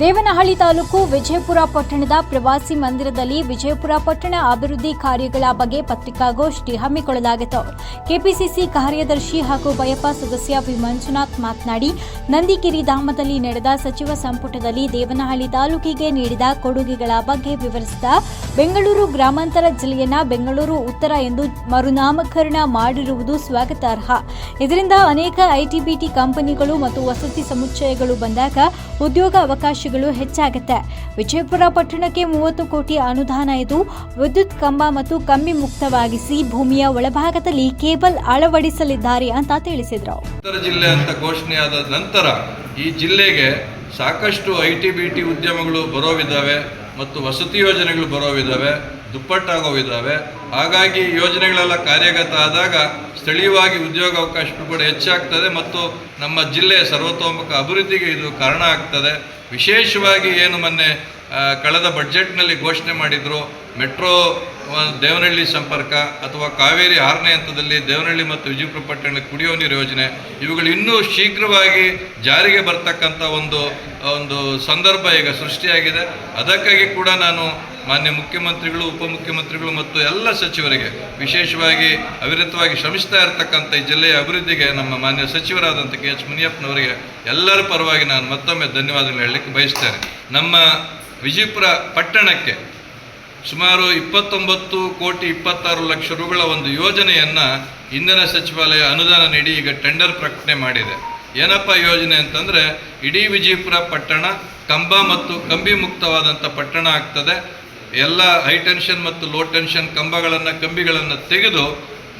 ದೇವನಹಳ್ಳಿ ತಾಲೂಕು ವಿಜಯಪುರ ಪಟ್ಟಣದ ಪ್ರವಾಸಿ ಮಂದಿರದಲ್ಲಿ ವಿಜಯಪುರ ಪಟ್ಟಣ ಅಭಿವೃದ್ಧಿ ಕಾರ್ಯಗಳ ಬಗ್ಗೆ ಪತ್ರಿಕಾಗೋಷ್ಠಿ ಹಮ್ಮಿಕೊಳ್ಳಲಾಗಿತ್ತು. ಕೆಪಿಸಿಸಿ ಕಾರ್ಯದರ್ಶಿ ಹಾಗೂ ಬಯಪ ಸದಸ್ಯ ವಿ ಮಂಜುನಾಥ್ ಮಾತನಾಡಿ ನಂದಿಗಿರಿ ಧಾಮದಲ್ಲಿ ನಡೆದ ಸಚಿವ ಸಂಪುಟದಲ್ಲಿ ದೇವನಹಳ್ಳಿ ತಾಲೂಕಿಗೆ ನೀಡಿದ ಕೊಡುಗೆಗಳ ಬಗ್ಗೆ ವಿವರಿಸಿದ ಬೆಂಗಳೂರು ಗ್ರಾಮಾಂತರ ಜಿಲ್ಲೆಯನ್ನ ಬೆಂಗಳೂರು ಉತ್ತರ ಎಂದು ಮರುನಾಮಕರಣ ಮಾಡಿರುವುದು ಸ್ವಾಗತಾರ್ಹ. ಇದರಿಂದ ಅನೇಕ ಐಟಿಬಿಟಿ ಕಂಪನಿಗಳು ಮತ್ತು ವಸತಿ ಸಮುಚ್ಚಯಗಳು ಬಂದಾಗ ಉದ್ಯೋಗ ಅವಕಾಶಗಳು ಹೆಚ್ಚಾಗುತ್ತೆ. ವಿಜಯಪುರ ಪಟ್ಟಣಕ್ಕೆ ಮೂವತ್ತು ಕೋಟಿ ಅನುದಾನ ಇದು ವಿದ್ಯುತ್ ಕಂಬ ಮತ್ತು ಕಮ್ಮಿ ಮುಕ್ತವಾಗಿಸಿ ಭೂಮಿಯ ಒಳಭಾಗದಲ್ಲಿ ಕೇಬಲ್ ಅಳವಡಿಸಲಿದ್ದಾರೆ ಅಂತ ತಿಳಿಸಿದರು. ಜಿಲ್ಲೆ ಅಂತ ಘೋಷಣೆಯಾದ ನಂತರ ಈ ಜಿಲ್ಲೆಗೆ ಸಾಕಷ್ಟು ಐ ಟಿ ಬಿ ಟಿ ಉದ್ಯಮಗಳು ಬರೋವಿದ್ದಾವೆ. ಮತ್ತು ವಸತಿ ಯೋಜನೆಗಳು ಬರೋವಿದ್ದಾವೆ ದುಪ್ಪಟ್ಟಾಗೋವಿದ್ದಾವೆ. ಹಾಗಾಗಿ ಯೋಜನೆಗಳೆಲ್ಲ ಕಾರ್ಯಗತ ಆದಾಗ ಸ್ಥಳೀಯವಾಗಿ ಉದ್ಯೋಗ ಅವಕಾಶಗಳು ಕೂಡ ಹೆಚ್ಚಾಗ್ತದೆ ಮತ್ತು ನಮ್ಮ ಜಿಲ್ಲೆಯ ಸರ್ವತೋಮುಖ ಅಭಿವೃದ್ಧಿಗೆ ಇದು ಕಾರಣ ಆಗ್ತದೆ. ವಿಶೇಷವಾಗಿ ಏನು ಮೊನ್ನೆ ಕಳೆದ ಬಡ್ಜೆಟ್ನಲ್ಲಿ ಘೋಷಣೆ ಮಾಡಿದ್ರು, ಮೆಟ್ರೋ ದೇವನಹಳ್ಳಿ ಸಂಪರ್ಕ ಅಥವಾ ಕಾವೇರಿ ಆರನೇ ಹಂತದಲ್ಲಿ ದೇವನಹಳ್ಳಿ ಮತ್ತು ವಿಜಯಪುರ ಕುಡಿಯುವ ನೀರು ಯೋಜನೆ, ಇವುಗಳು ಇನ್ನೂ ಶೀಘ್ರವಾಗಿ ಜಾರಿಗೆ ಬರ್ತಕ್ಕಂಥ ಒಂದು ಒಂದು ಸಂದರ್ಭ ಈಗ ಸೃಷ್ಟಿಯಾಗಿದೆ. ಅದಕ್ಕಾಗಿ ಕೂಡ ನಾನು ಮಾನ್ಯ ಮುಖ್ಯಮಂತ್ರಿಗಳು, ಉಪಮುಖ್ಯಮಂತ್ರಿಗಳು ಮತ್ತು ಎಲ್ಲ ಸಚಿವರಿಗೆ ವಿಶೇಷವಾಗಿ ಅವಿರತವಾಗಿ ಶ್ರಮಿಸ್ತಾ ಇರತಕ್ಕಂಥ ಈ ಜಿಲ್ಲೆಯ ಅಭಿವೃದ್ಧಿಗೆ ನಮ್ಮ ಮಾನ್ಯ ಸಚಿವರಾದಂಥ ಕೆ ಎಚ್ ಮುನಿಯಪ್ಪನವರಿಗೆ ಎಲ್ಲರ ಪರವಾಗಿ ನಾನು ಮತ್ತೊಮ್ಮೆ ಧನ್ಯವಾದಗಳು ಹೇಳಲಿಕ್ಕೆ ಬಯಸ್ತೇನೆ. ನಮ್ಮ ವಿಜಯಪುರ ಪಟ್ಟಣಕ್ಕೆ ಸುಮಾರು ಇಪ್ಪತ್ತೊಂಬತ್ತು ಕೋಟಿ ಇಪ್ಪತ್ತಾರು ಲಕ್ಷ ರುಗಳ ಒಂದು ಯೋಜನೆಯನ್ನು ಇಂಧನ ಸಚಿವಾಲಯ ಅನುದಾನ ನೀಡಿ ಈಗ ಟೆಂಡರ್ ಪ್ರಕಟಣೆ ಮಾಡಿದೆ. ಏನಪ್ಪ ಯೋಜನೆ ಅಂತಂದರೆ ಇಡೀ ವಿಜಯಪುರ ಪಟ್ಟಣ ಕಂಬ ಮತ್ತು ಕಂಬಿ ಮುಕ್ತವಾದಂಥ ಪಟ್ಟಣ ಆಗ್ತದೆ. ಎಲ್ಲ ಹೈ ಟೆನ್ಷನ್ ಮತ್ತು ಲೋ ಟೆನ್ಷನ್ ಕಂಬಗಳನ್ನು, ಕಂಬಿಗಳನ್ನು ತೆಗೆದು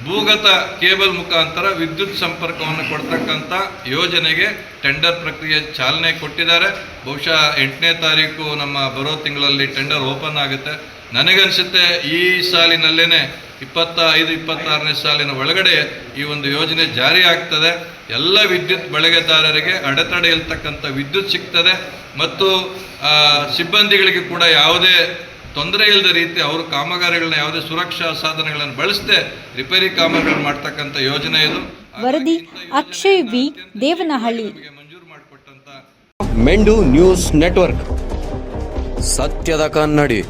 ಭೂಗತ ಕೇಬಲ್ ಮುಖಾಂತರ ವಿದ್ಯುತ್ ಸಂಪರ್ಕವನ್ನು ಕೊಡ್ತಕ್ಕಂಥ ಯೋಜನೆಗೆ ಟೆಂಡರ್ ಪ್ರಕ್ರಿಯೆ ಚಾಲನೆ ಕೊಟ್ಟಿದ್ದಾರೆ. ಬಹುಶಃ ಎಂಟನೇ ತಾರೀಕು ನಮ್ಮ ಬರೋ ತಿಂಗಳಲ್ಲಿ ಟೆಂಡರ್ ಓಪನ್ ಆಗುತ್ತೆ. ನನಗನ್ಸುತ್ತೆ ಈ ಸಾಲಿನಲ್ಲೇ ಇಪ್ಪತ್ತ ಐದು ಇಪ್ಪತ್ತಾರನೇ ಸಾಲಿನ ಒಳಗಡೆ ಈ ಒಂದು ಯೋಜನೆ ಜಾರಿ ಆಗ್ತದೆ. ಎಲ್ಲ ವಿದ್ಯುತ್ ಬಳಕೆದಾರರಿಗೆ ಅಡೆತಡೆ ಇಲ್ತಕ್ಕಂಥ ವಿದ್ಯುತ್ ಸಿಗ್ತದೆ. ಮತ್ತು ಸಿಬ್ಬಂದಿಗಳಿಗೆ ಕೂಡ ಯಾವುದೇ ತೊಂದರೆ ಇಲ್ಲದ ರೀತಿ ಅವರು ಕಾಮಗಾರಿಗಳನ್ನ ಯಾವುದೇ ಸುರಕ್ಷಾ ಸಾಧನಗಳನ್ನು ಬಳಸದೆ ರಿಪೇರಿ ಕಾಮಗಾರಿಗಳನ್ನು ಮಾಡ್ತಕ್ಕಂಥ ಯೋಜನೆ ಇದು. ವರದಿ ಅಕ್ಷಯ್ ವಿ. ದೇವನಹಳ್ಳಿ. ಮಂಜೂರು ಮಾಡಿಕೊಟ್ಟಂತ ಮೆಂಡು ನ್ಯೂಸ್ ನೆಟ್ವರ್ಕ್. ಸತ್ಯದ ಕನ್ನಡಿ.